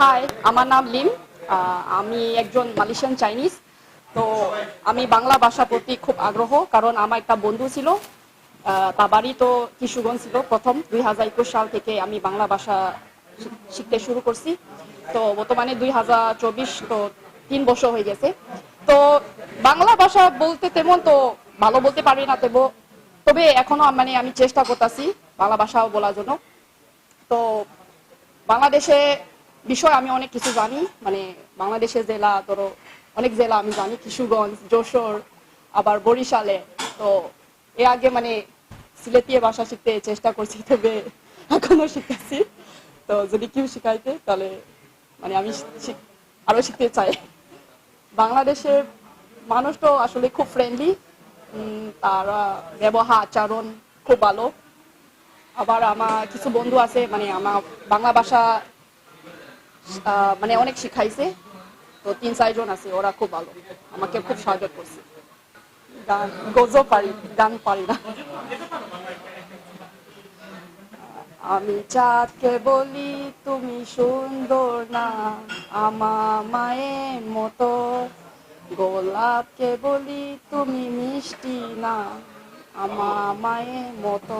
High আমার নাম Lim. আমি একজন মালয়েশিয়ান চাইনিজ তো আমি বাংলা ভাষা প্রতি খুব আগ্রহ, কারণ আমার একটা বন্ধু ছিল। তার বাড়ি তো কিশোরগঞ্জ ছিল প্রথম। দুই হাজার একুশ সাল থেকে আমি বাংলা ভাষা শিখতে শুরু করছি। তো বর্তমানে দুই হাজার চব্বিশ, তো তিন বছর হয়ে গেছে। তো বাংলা ভাষা বলতে তেমন তো ভালো বলতে পারি না তেব তবে এখনও মানে আমি চেষ্টা করতেছি বাংলা ভাষাও বলার জন্য। তো বাংলাদেশে বিষয় আমি অনেক কিছু জানি মানে বাংলাদেশের জেলা, ধরো অনেক জেলা আমি জানি, কিশোরগঞ্জ, যশোর, আবার বরিশালে। তো এ আগে মানে সিলেটিয়ে ভাষা শিখতে চেষ্টা করছি, তবে এখনও শিখতেছি। তো যদি কেউ শিখাইতে, তাহলে মানে আমি শিখ- আরও শিখতে চাই। বাংলাদেশের মানুষ তো আসলে খুব ফ্রেন্ডলি তারা ব্যবহার, আচরণ খুব ভালো। আবার আমার কিছু বন্ধু আছে মানে আমার বাংলা ভাষা মানে অনেক শিখাইছে। তো তিন চারজন আছে, ওরা খুব ভালো। আমাকে খুব সাহায্য করছে। গজও পারি, গান পারি না। আমি চাঁদকে বলি, তুমি সুন্দর না আমার মায়ের মতো। গোলাপকে বলি, তুমি মিষ্টি না আমার মায়ের মতো।